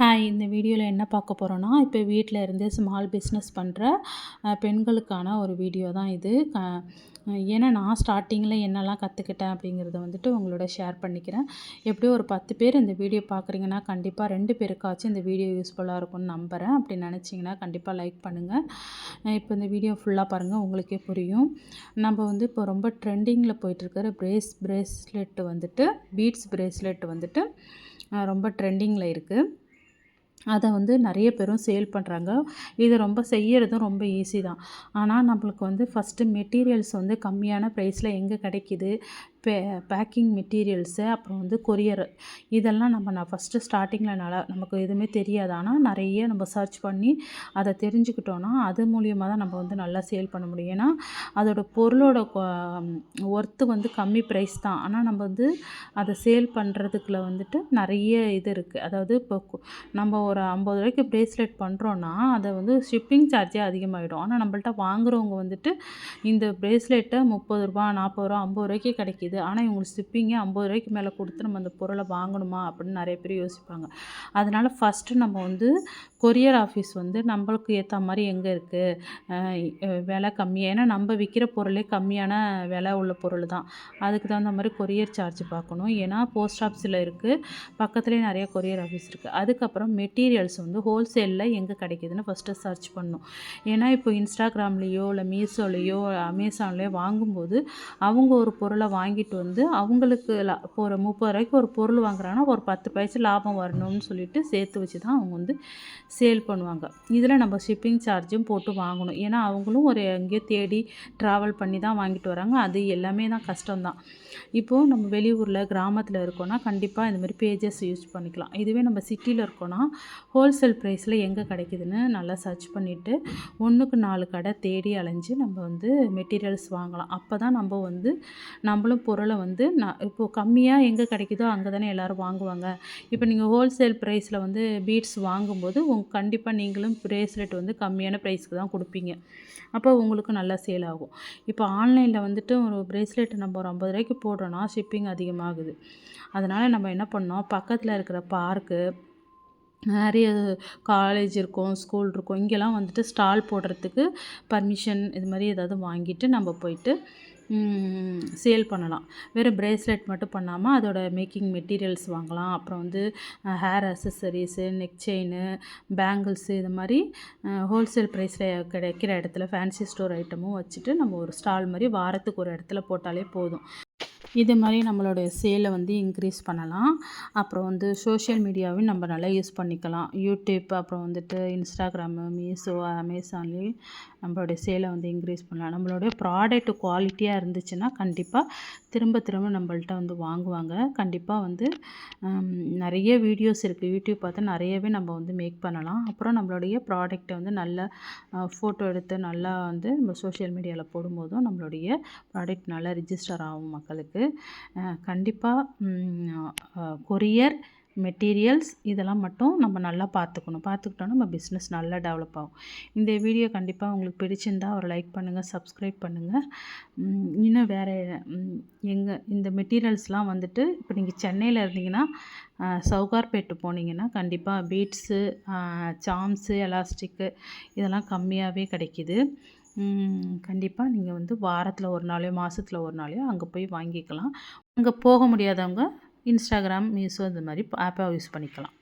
Hi இந்த வீடியோவில் என்ன பார்க்க போகிறோன்னா இப்போ வீட்டில் இருந்தே ஸ்மால் பிஸ்னஸ் பண்ணுற பெண்களுக்கான ஒரு வீடியோ தான் இது. க ஏன்னா நான் ஸ்டார்டிங்கில் என்னெல்லாம் கற்றுக்கிட்டேன் அப்படிங்கிறத வந்துட்டு உங்களோட ஷேர் பண்ணிக்கிறேன். எப்படியோ ஒரு பத்து பேர் இந்த வீடியோ பார்க்குறீங்கன்னா கண்டிப்பாக ரெண்டு பேருக்காச்சும் இந்த வீடியோ யூஸ்ஃபுல்லாக இருக்கும்னு நம்புகிறேன் அப்படி நினச்சிங்கன்னா கண்டிப்பாக லைக் பண்ணுங்கள் இப்போ இந்த வீடியோ ஃபுல்லாக பாருங்கள் உங்களுக்கே புரியும். நம்ம வந்து இப்போ ரொம்ப ட்ரெண்டிங்கில் போயிட்டுருக்கிற பிரேஸ் பிரேஸ்லெட் வந்துட்டு பீட்ஸ் பிரேஸ்லெட் வந்துட்டு ரொம்ப ட்ரெண்டிங்கில் இருக்குது அதை வந்து நிறைய பேரும் சேல் பண்ணுறாங்க இது ரொம்ப செய்யறதும் ரொம்ப ஈஸி தான். ஆனால் நம்மளுக்கு வந்து ஃபஸ்ட்டு மெட்டீரியல்ஸ் வந்து கம்மியான ப்ரைஸில் எங்கே கிடைக்கிது? பே பேக்கிங் மெட்டீரியல்ஸு அப்புறம் வந்து கொரியர் இதெல்லாம் நம்ம நான் ஃபஸ்ட்டு ஸ்டார்டிங்கில் நல்லா நமக்கு எதுவுமே தெரியாது. ஆனால் நிறைய நம்ம சர்ச் பண்ணி அதை தெரிஞ்சுக்கிட்டோன்னா அது மூலியமாக தான் நம்ம வந்து நல்லா சேல் பண்ண முடியும். ஏன்னா அதோட பொருளோட ஒர்த்து வந்து கம்மி ப்ரைஸ் தான். ஆனால் நம்ம வந்து அதை சேல் பண்ணுறதுக்குள்ள வந்துட்டு நிறைய இது இருக்குது அதாவது இப்போ நம்ம ஒரு ஐம்பது ரூபாய்க்கு ப்ரேஸ்லெட் பண்ணுறோன்னா அதை வந்து ஷிப்பிங் சார்ஜே அதிகமாகிடும் ஆனால் நம்மள்ட்ட வாங்குறவங்க வந்துட்டு இந்த ப்ரேஸ்லெட்டை முப்பது ரூபா நாற்பது ரூபா ஐம்பது ரூபாய்க்கே கிடைக்கிது. ஆனால் இவங்களுக்கு ஷிப்பிங்கே ஐம்பது ரூபாய்க்கு மேலே கொடுத்து நம்ம அந்த பொருளை வாங்கணுமா? அப்படின்னு நிறைய பேர் யோசிப்பாங்க. அதனால் ஃபஸ்ட்டு நம்ம வந்து கொரியர் ஆஃபீஸ் வந்து நம்மளுக்கு ஏற்ற மாதிரி எங்கே இருக்குது விலை கம்மியாக ஏன்னா நம்ம விற்கிற பொருளே கம்மியான விலை உள்ள பொருள் தான். அதுக்கு தகுந்த மாதிரி கொரியர் சார்ஜ் பார்க்கணும் ஏன்னா போஸ்ட் ஆஃபீஸில் இருக்குது பக்கத்துலேயே நிறைய கொரியர் ஆஃபீஸ் இருக்குது அதுக்கப்புறம் மெட்டீரியல்ஸ் வந்து ஹோல்சேலில் எங்கே கிடைக்கிதுன்னு ஃபஸ்ட்டு சர்ச் பண்ணணும். ஏன்னா இப்போ இன்ஸ்டாகிராம்லேயோ இல்லை மீஷோலேயோ அமேசான்லேயோ வாங்கும்போது அவங்க ஒரு பொருளை வாங்கிட்டு வந்து அவங்களுக்கு இப்போ ஒரு முப்பது ரூபாய்க்கு ஒரு பொருள் வாங்குறாங்கன்னா ஒரு பத்து பைசா லாபம் வரணும்னு சொல்லிட்டு சேர்த்து வச்சு தான் அவங்க வந்து சேல் பண்ணுவாங்க. இதில் நம்ம ஷிப்பிங் சார்ஜும் போட்டு வாங்கணும். ஏன்னா அவங்களும் ஒரு எங்கேயோ தேடி ட்ராவல் பண்ணி தான் வாங்கிட்டு வராங்க. அது எல்லாமே தான் கஷ்டம்தான். இப்போது நம்ம வெளியூரில் கிராமத்தில் இருக்கோன்னா கண்டிப்பாக இந்த மாதிரி பேஜஸ் யூஸ் பண்ணிக்கலாம். இதுவே நம்ம சிட்டியில் இருக்கோன்னா ஹோல்சேல் ப்ரைஸில் எங்கே கிடைக்குதுன்னு நல்லா சர்ச் பண்ணிவிட்டு ஒன்றுக்கு நாலு கடை தேடி அலைஞ்சு நம்ம வந்து மெட்டீரியல்ஸ் வாங்கலாம். அப்போ தான் நம்ம வந்து நம்மளும் பொருளை வந்து நான் இப்போது கம்மியாக எங்கே கிடைக்குதோ அங்கே தானே எல்லோரும் வாங்குவாங்க. இப்போ நீங்கள் ஹோல்சேல் ப்ரைஸில் வந்து பீட்ஸ் வாங்கும்போது உங் கண்டிப்பாக நீங்களும் ப்ரேஸ்லெட் வந்து கம்மியான ப்ரைஸ்க்கு தான் கொடுப்பீங்க. அப்போ உங்களுக்கு நல்லா சேல் ஆகும். இப்போ ஆன்லைனில் வந்துட்டு ஒரு ப்ரேஸ்லெட் நம்ம ஒரு ஐம்பது ரூபாய்க்கு போ போடுறோன்னா ஷிப்பிங் அதிகமாகுது. அதனால் நம்ம என்ன பண்ணோம்? பக்கத்தில் இருக்கிற பார்க்கு நிறைய காலேஜ் இருக்கும் ஸ்கூல் இருக்கும். இங்கெல்லாம் வந்துட்டு ஸ்டால் போடுறதுக்கு பர்மிஷன் இது மாதிரி ஏதாவது வாங்கிட்டு நம்ம போயிட்டு சேல் பண்ணலாம். வெறும் ப்ரேஸ்லெட் மட்டும் பண்ணாமல் அதோட மேக்கிங் மெட்டீரியல்ஸ் வாங்கலாம். அப்புறம் வந்து hair accessories neck chain bangles இது மாதிரி ஹோல்சேல் ப்ரைஸில் கிடைக்கிற இடத்துல ஃபேன்சி ஸ்டோர் ஐட்டமும் வச்சுட்டு நம்ம ஒரு ஸ்டால் மாதிரி வாரத்துக்கு ஒரு இடத்துல போட்டாலே போதும். இது மாதிரி நம்மளுடைய சேலை வந்து இன்க்ரீஸ் பண்ணலாம். அப்புறம் வந்து சோஷியல் மீடியாவையும் நம்ம நல்லா யூஸ் பண்ணிக்கலாம். யூடியூப் அப்புறம் வந்துட்டு இன்ஸ்டாகிராமு மீஷோ அமேசான்லேயும் நம்மளுடைய சேலை வந்து இன்க்ரீஸ் பண்ணலாம். நம்மளுடைய ப்ராடக்ட் குவாலிட்டியாக இருந்துச்சுன்னா கண்டிப்பாக திரும்ப திரும்ப நம்மள்ட்ட வந்து வாங்குவாங்க. கண்டிப்பாக வந்து நிறைய வீடியோஸ் இருக்குது யூடியூப் பார்த்து நிறையவே நம்ம வந்து மேக் பண்ணலாம். அப்புறம் நம்மளுடைய ப்ராடக்ட்டை வந்து நல்லா ஃபோட்டோ எடுத்து நல்லா வந்து நம்ம சோஷியல் மீடியாவில் போடும்போதும் நம்மளுடைய ப்ராடக்ட் நல்லா ரிஜிஸ்டர் ஆகும் மக்களுக்கு. கண்டிப்பாக கொரியர் மெட்டீரியல்ஸ் இதெல்லாம் மட்டும் நம்ம நல்லா பார்த்துக்கணும். பார்த்துக்கிட்டோன்னா நம்ம பிஸ்னஸ் நல்லா டெவலப் ஆகும். இந்த வீடியோ கண்டிப்பாக உங்களுக்கு பிடிச்சிருந்தா ஒரு லைக் பண்ணுங்கள் சப்ஸ்கிரைப் பண்ணுங்கள் இன்னும் வேறு எங்கள் இந்த மெட்டீரியல்ஸ்லாம் வந்துட்டு இப்போ நீங்கள் சென்னையில் இருந்தீங்கன்னா சவுகார்பேட்டு போனீங்கன்னா கண்டிப்பாக பீட்ஸு சாம்ஸு எலாஸ்டிக்கு இதெல்லாம் கம்மியாகவே கிடைக்கிது. கண்டிப்பாக நீங்கள் வந்து வாரத்தில் ஒரு நாளையோ மாதத்துல ஒரு நாளையோ அங்கே போய் வாங்கிக்கலாம். அங்கே போக முடியாதவங்க இன்ஸ்டாகிராம் மீஷோ இந்த மாதிரி ஆப்பை யூஸ் பண்ணிக்கலாம்.